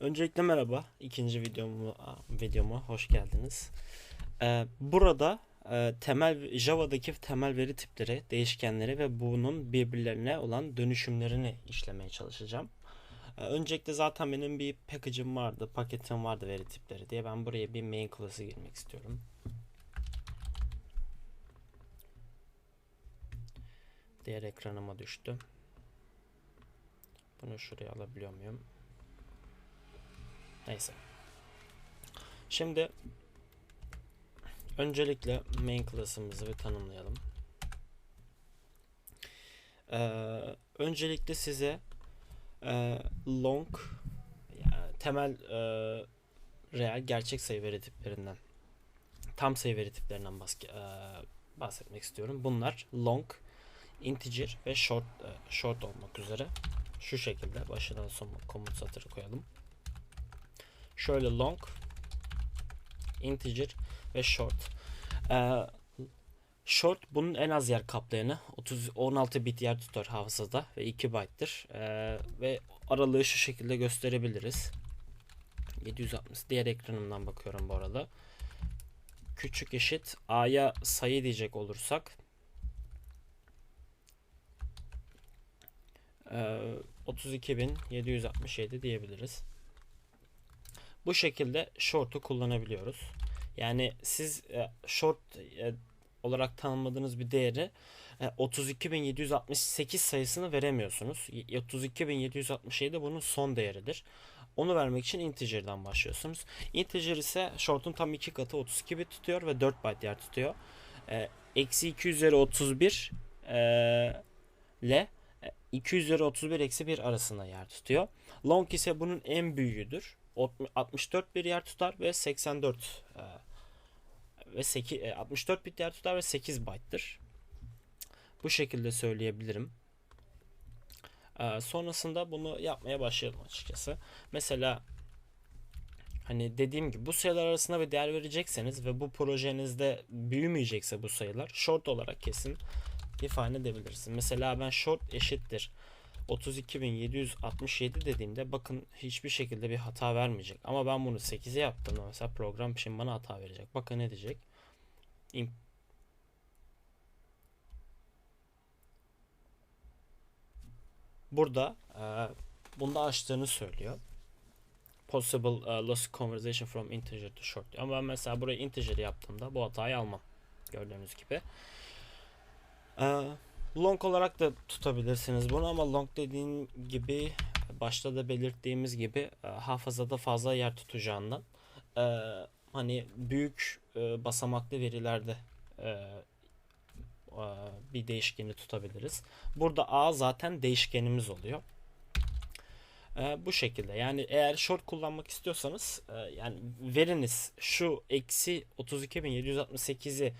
Öncelikle merhaba. İkinci videomu, videoma hoş geldiniz. Ee, burada e, temel Java'daki temel veri tipleri, değişkenleri ve bunun birbirlerine olan dönüşümlerini işlemeye çalışacağım. Ee, öncelikle zaten benim bir package'ım vardı, paketim vardı veri tipleri diye. Ben buraya bir main class'ı girmek istiyorum. Diğer ekranıma düştü. Bunu şuraya alabiliyor muyum? Neyse. Şimdi öncelikle main class'ımızı bir tanımlayalım. Ee, öncelikle size e, long yani temel e, reel gerçek sayı veri tiplerinden tam sayı veri tiplerinden bahs- e, bahsetmek istiyorum. Bunlar long, integer ve short e, short olmak üzere şu şekilde başından son komut satırı koyalım. Şöyle long, integer ve short. Ee, short bunun en az yer kaplayanı 30 16 bit yer tutar hafızada ve 2 byte'tır. Ee, ve aralığı şu şekilde gösterebiliriz. 760 diğer ekranımdan bakıyorum bu arada. Küçük eşit a'ya sayı diyecek olursak ee, 32.767 diyebiliriz. Bu şekilde short'u kullanabiliyoruz. Yani siz e, short e, olarak tanımladığınız bir değeri e, 32.768 sayısını veremiyorsunuz. Y- 32.767 bunun son değeridir. Onu vermek için integer'dan başlıyorsunuz. Integer ise short'un tam iki katı 32 bit tutuyor ve 4 byte yer tutuyor. E, Eksi 2 üzeri 31 e, ile e, 2 üzeri 31 eksi 1 arasında yer tutuyor. Long ise bunun en büyüğüdür. 64 bir yer tutar ve 84 e, ve 8 e, 64 bit yer tutar ve 8 byte'tır. Bu şekilde söyleyebilirim. E, sonrasında bunu yapmaya başlayalım açıkçası. Mesela hani dediğim gibi bu sayılar arasında bir değer verecekseniz ve bu projenizde büyümeyecekse bu sayılar short olarak kesin define edebilirsiniz. Mesela ben short eşittir 32.767 dediğimde bakın hiçbir şekilde bir hata vermeyecek. Ama ben bunu 8'e yaptığımda mesela program şimdi bana hata verecek. Bakın ne diyecek? İm- Burada e, bunda açtığını söylüyor. Possible uh, loss conversation from integer to short. Ama ben mesela buraya integer yaptığımda bu hatayı almam. Gördüğünüz gibi. Ee, long olarak da tutabilirsiniz bunu ama long dediğim gibi başta da belirttiğimiz gibi e, hafızada fazla yer tutacağından e, hani büyük e, basamaklı verilerde e, e, bir değişkeni tutabiliriz. Burada a zaten değişkenimiz oluyor. E, bu şekilde yani eğer short kullanmak istiyorsanız e, yani veriniz şu eksi 32.768'i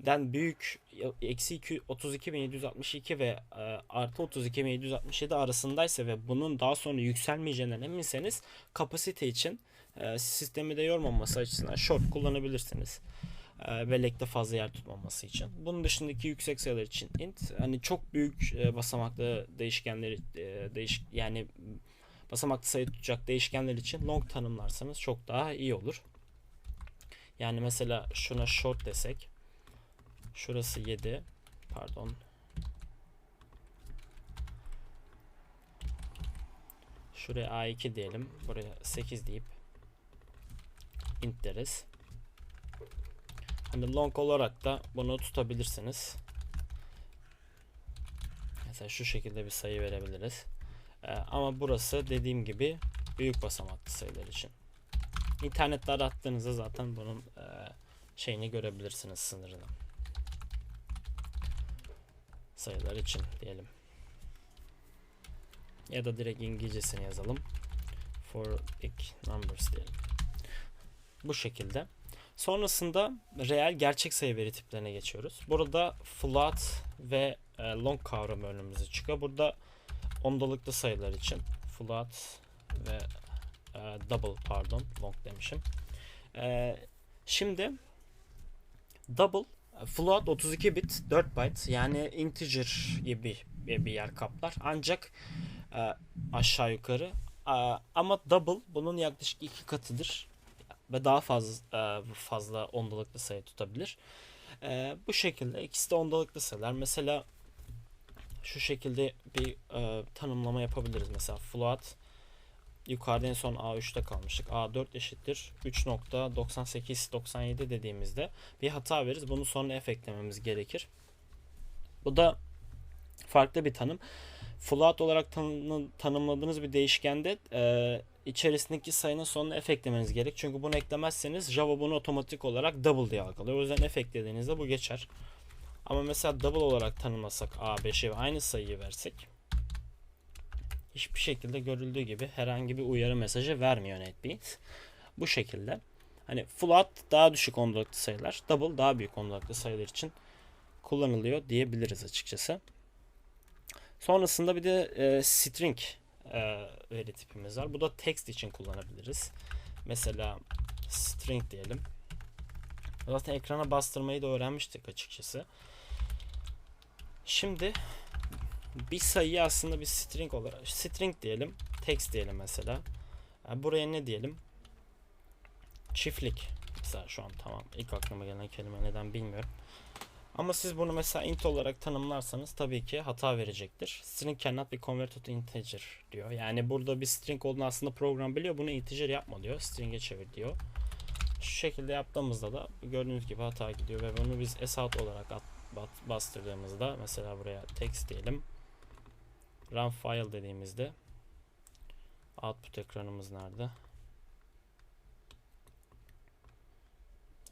den büyük eksi 2 32.762 ve e, artı 32.767 arasındaysa ve bunun daha sonra yükselmeyeceğinden eminseniz kapasite için e, sistemi de yormaması açısından short kullanabilirsiniz. E, bellekte fazla yer tutmaması için. Bunun dışındaki yüksek sayılar için int hani çok büyük e, basamaklı değişkenleri değiş yani basamaklı sayı tutacak değişkenler için long tanımlarsanız çok daha iyi olur. Yani mesela şuna short desek Şurası 7. Pardon. Şuraya A2 diyelim. Buraya 8 deyip int deriz. Hani long olarak da bunu tutabilirsiniz. Mesela şu şekilde bir sayı verebiliriz. Ee, ama burası dediğim gibi büyük basamaklı sayılar için. İnternette arattığınızda zaten bunun e, şeyini görebilirsiniz sınırını sayılar için diyelim. Ya da direkt İngilizcesini yazalım. For big numbers diyelim. Bu şekilde. Sonrasında reel gerçek sayı veri tiplerine geçiyoruz. Burada float ve e, long kavramı önümüze çıkıyor. Burada ondalıklı sayılar için float ve e, double pardon long demişim. E, şimdi double Float 32 bit 4 byte yani integer gibi bir yer kaplar. Ancak e, aşağı yukarı Aa, ama double bunun yaklaşık iki katıdır ve daha fazla e, fazla ondalıklı sayı tutabilir. E, bu şekilde ikisi de ondalıklı sayılar. Mesela şu şekilde bir e, tanımlama yapabiliriz. Mesela float yukarıda en son A3'te kalmıştık. A4 eşittir 3.9897 dediğimizde bir hata veririz. Bunu sonra f eklememiz gerekir. Bu da farklı bir tanım. Float olarak tanım, tanımladığınız bir değişkende e, içerisindeki sayının sonuna f eklemeniz gerek. Çünkü bunu eklemezseniz Java bunu otomatik olarak double diye algılıyor. O yüzden f eklediğinizde bu geçer. Ama mesela double olarak tanımlasak A5'e ve aynı sayıyı versek hiçbir şekilde görüldüğü gibi herhangi bir uyarı mesajı vermiyor NetBeans. Bu şekilde. Hani float daha düşük ondalıklı sayılar, double daha büyük ondalıklı sayılar için kullanılıyor diyebiliriz açıkçası. Sonrasında bir de e, string e, veri tipimiz var. Bu da text için kullanabiliriz. Mesela string diyelim. Zaten ekrana bastırmayı da öğrenmiştik açıkçası. Şimdi bir sayıyı aslında bir string olarak string diyelim. Text diyelim mesela. Yani buraya ne diyelim? Çiftlik. Mesela şu an tamam. İlk aklıma gelen kelime neden bilmiyorum. Ama siz bunu mesela int olarak tanımlarsanız tabii ki hata verecektir. String cannot be converted to integer diyor. Yani burada bir string olduğunu aslında program biliyor. Bunu integer yapma diyor. String'e çevir diyor. Şu şekilde yaptığımızda da gördüğünüz gibi hata gidiyor ve bunu biz esout olarak at, bastırdığımızda mesela buraya text diyelim. Run file dediğimizde output ekranımız nerede?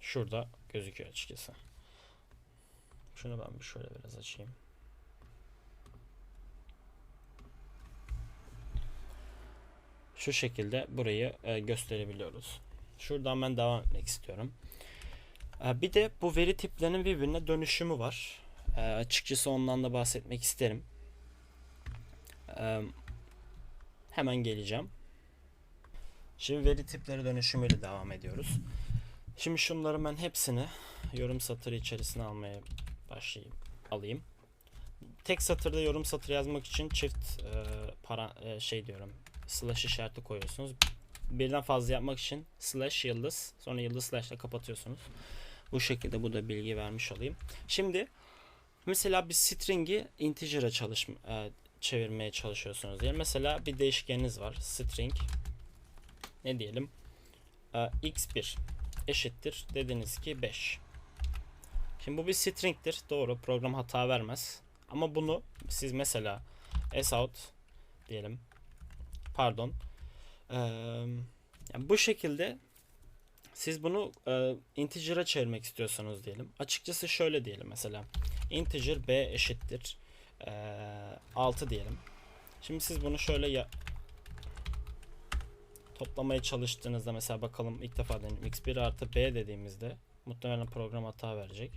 Şurada gözüküyor açıkçası. Şunu ben bir şöyle biraz açayım. Şu şekilde burayı e, gösterebiliyoruz. Şuradan ben devam etmek istiyorum. E, bir de bu veri tiplerinin birbirine dönüşümü var. E, açıkçası ondan da bahsetmek isterim. E, hemen geleceğim. Şimdi veri tipleri dönüşümüyle devam ediyoruz. Şimdi şunları ben hepsini yorum satırı içerisine almaya başlayayım alayım. Tek satırda yorum satırı yazmak için çift e, para e, şey diyorum slash işareti koyuyorsunuz. Birden fazla yapmak için slash yıldız sonra yıldız slash ile kapatıyorsunuz. Bu şekilde bu da bilgi vermiş olayım. Şimdi mesela bir string'i integer'a çalışma e, çevirmeye çalışıyorsunuz diye. Mesela bir değişkeniniz var. String ne diyelim? E, x1 eşittir dediniz ki 5. Şimdi bu bir string'tir. Doğru. Program hata vermez. Ama bunu siz mesela sout diyelim. Pardon. Ee, yani bu şekilde siz bunu e, integer'a çevirmek istiyorsanız diyelim. Açıkçası şöyle diyelim mesela. Integer b eşittir e, 6 diyelim. Şimdi siz bunu şöyle ya toplamaya çalıştığınızda mesela bakalım ilk defa denedim. x1 artı b dediğimizde muhtemelen program hata verecek.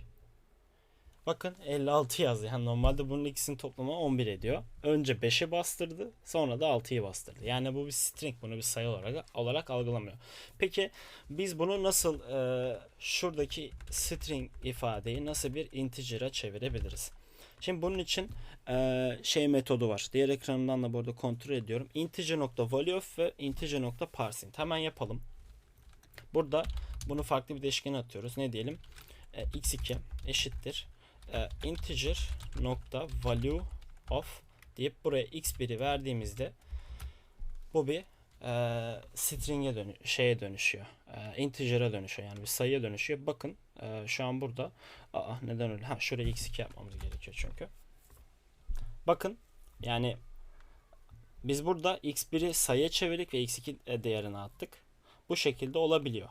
Bakın 56 yazdı. Yani normalde bunun ikisinin toplamı 11 ediyor. Önce 5'e bastırdı. Sonra da 6'yı bastırdı. Yani bu bir string. Bunu bir sayı olarak, olarak algılamıyor. Peki biz bunu nasıl e, şuradaki string ifadeyi nasıl bir integer'a çevirebiliriz? Şimdi bunun için e, şey metodu var. Diğer ekranımdan da burada kontrol ediyorum. integer.valueof ve integer.parsing. Hemen yapalım. Burada bunu farklı bir değişkene atıyoruz. Ne diyelim? E, x2 eşittir e, integer nokta value of deyip buraya x1'i verdiğimizde bu bir e, string'e dönü şeye dönüşüyor. E, integer'a dönüşüyor. Yani bir sayıya dönüşüyor. Bakın e, şu an burada aa neden öyle? Ha şuraya x2 yapmamız gerekiyor çünkü. Bakın yani biz burada x1'i sayıya çevirdik ve x2 değerini attık. Bu şekilde olabiliyor.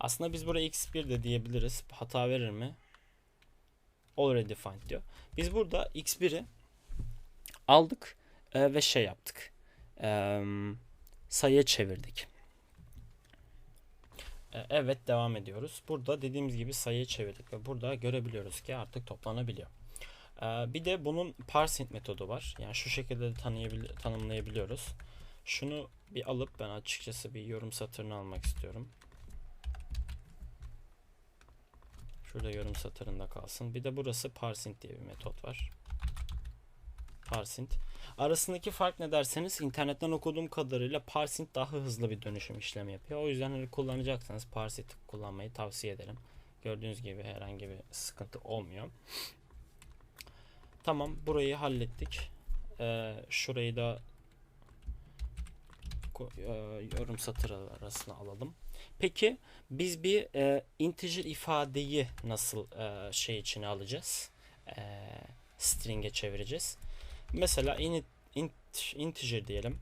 Aslında biz buraya x1 de diyebiliriz. Hata verir mi? already defined diyor. Biz burada x1'i aldık e, ve şey yaptık. E, sayıya çevirdik. E, evet devam ediyoruz. Burada dediğimiz gibi sayıya çevirdik ve burada görebiliyoruz ki artık toplanabiliyor. E, bir de bunun parsing metodu var. Yani şu şekilde de tanımlayabiliyoruz. Şunu bir alıp ben açıkçası bir yorum satırını almak istiyorum. Şurada yorum satırında kalsın. Bir de burası parsing diye bir metot var. Parsint. Arasındaki fark ne derseniz internetten okuduğum kadarıyla Parsint daha hızlı bir dönüşüm işlemi yapıyor. O yüzden hani kullanacaksanız Parsint kullanmayı tavsiye ederim. Gördüğünüz gibi herhangi bir sıkıntı olmuyor. Tamam burayı hallettik. Ee, şurayı da e, yorum satır arasına alalım. Peki biz bir e, integer ifadeyi nasıl e, şey içine alacağız? E, string'e çevireceğiz. Mesela init, int, integer diyelim.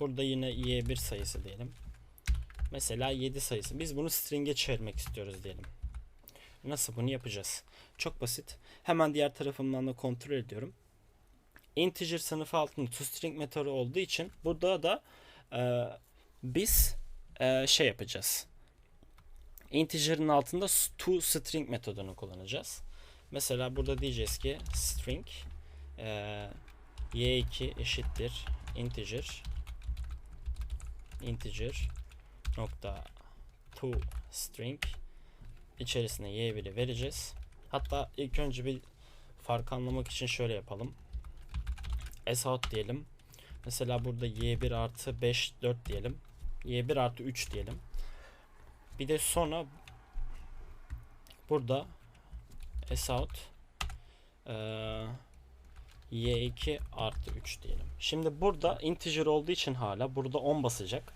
Burada yine y1 sayısı diyelim. Mesela 7 sayısı. Biz bunu string'e çevirmek istiyoruz diyelim. Nasıl bunu yapacağız? Çok basit. Hemen diğer tarafımdan da kontrol ediyorum. Integer sınıfı altında toString metodu olduğu için burada da e, biz e, şey yapacağız. Integer'ın altında toString metodunu kullanacağız. Mesela burada diyeceğiz ki string e, y2 eşittir integer integer nokta to string içerisine y1'i vereceğiz. Hatta ilk önce bir fark anlamak için şöyle yapalım. out diyelim. Mesela burada y1 artı 5 4 diyelim. y1 artı 3 diyelim. Bir de sonra burada out eee y2 artı 3 diyelim. Şimdi burada integer olduğu için hala burada 10 basacak.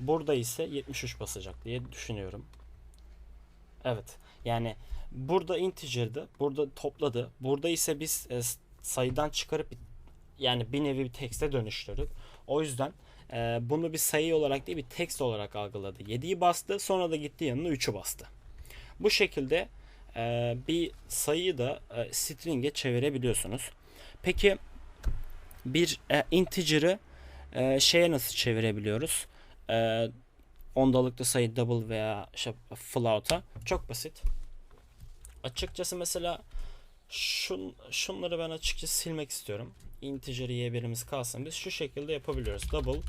Burada ise 73 basacak diye düşünüyorum. Evet. Yani burada integer'dı. Burada topladı. Burada ise biz e, sayıdan çıkarıp yani bir nevi bir tekste dönüştürdük. O yüzden e, bunu bir sayı olarak değil bir tekst olarak algıladı. 7'yi bastı sonra da gitti yanına 3'ü bastı. Bu şekilde e, bir sayıyı da e, string'e çevirebiliyorsunuz. Peki bir e, integer'ı e, şeye nasıl çevirebiliyoruz? E, ondalıklı sayı double veya işte float'a çok basit. Açıkçası mesela şun, şunları ben açıkçası silmek istiyorum. Integer y1'imiz kalsın. Biz şu şekilde yapabiliyoruz. Double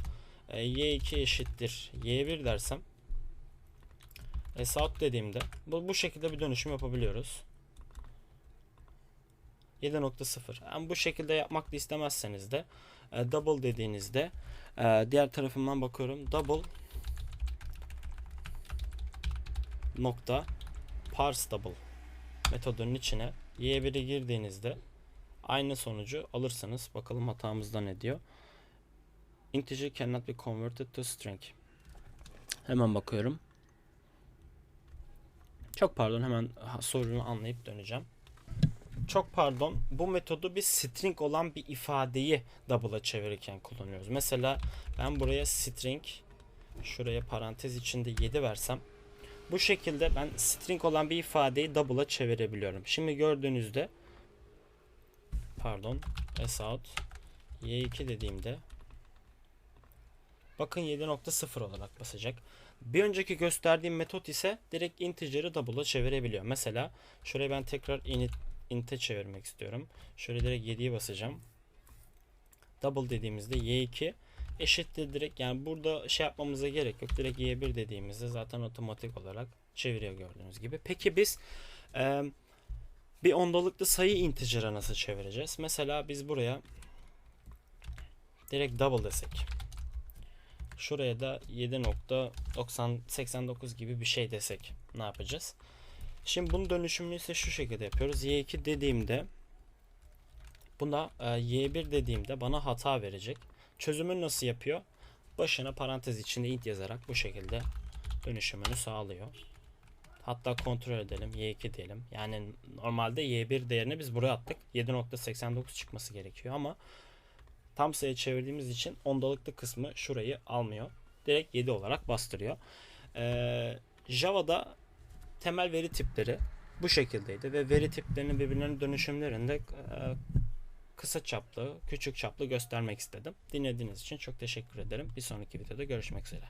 e, y2 eşittir y1 dersem out dediğimde bu, bu şekilde bir dönüşüm yapabiliyoruz. 7.0. Yani bu şekilde yapmak da istemezseniz de e, double dediğinizde e, diğer tarafından bakıyorum. Double nokta parse double metodunun içine y1'i girdiğinizde aynı sonucu alırsınız. Bakalım hatamızda ne diyor. Integer cannot be converted to string. Hemen bakıyorum. Çok pardon hemen sorunu anlayıp döneceğim. Çok pardon. Bu metodu biz string olan bir ifadeyi double'a çevirirken kullanıyoruz. Mesela ben buraya string şuraya parantez içinde 7 versem bu şekilde ben string olan bir ifadeyi double'a çevirebiliyorum. Şimdi gördüğünüzde pardon out y2 dediğimde bakın 7.0 olarak basacak. Bir önceki gösterdiğim metot ise direkt integer'ı double'a çevirebiliyor. Mesela şuraya ben tekrar init int'e çevirmek istiyorum. Şöyle direkt 7'ye basacağım. Double dediğimizde y2 eşittir direkt yani burada şey yapmamıza gerek yok. Direkt y1 dediğimizde zaten otomatik olarak çeviriyor gördüğünüz gibi. Peki biz e, bir ondalıklı sayı integer'a nasıl çevireceğiz? Mesela biz buraya direkt double desek. Şuraya da 7.89 gibi bir şey desek ne yapacağız? Şimdi bunun dönüşümünü ise şu şekilde yapıyoruz. Y2 dediğimde buna e, Y1 dediğimde bana hata verecek. Çözümünü nasıl yapıyor? Başına parantez içinde int yazarak bu şekilde dönüşümünü sağlıyor. Hatta kontrol edelim. Y2 diyelim. Yani normalde Y1 değerini biz buraya attık. 7.89 çıkması gerekiyor ama tam sayı çevirdiğimiz için ondalıklı kısmı şurayı almıyor. Direkt 7 olarak bastırıyor. Ee, Java'da temel veri tipleri bu şekildeydi ve veri tiplerinin birbirlerinin dönüşümlerinde e, kısa çaplı, küçük çaplı göstermek istedim. Dinlediğiniz için çok teşekkür ederim. Bir sonraki videoda görüşmek üzere.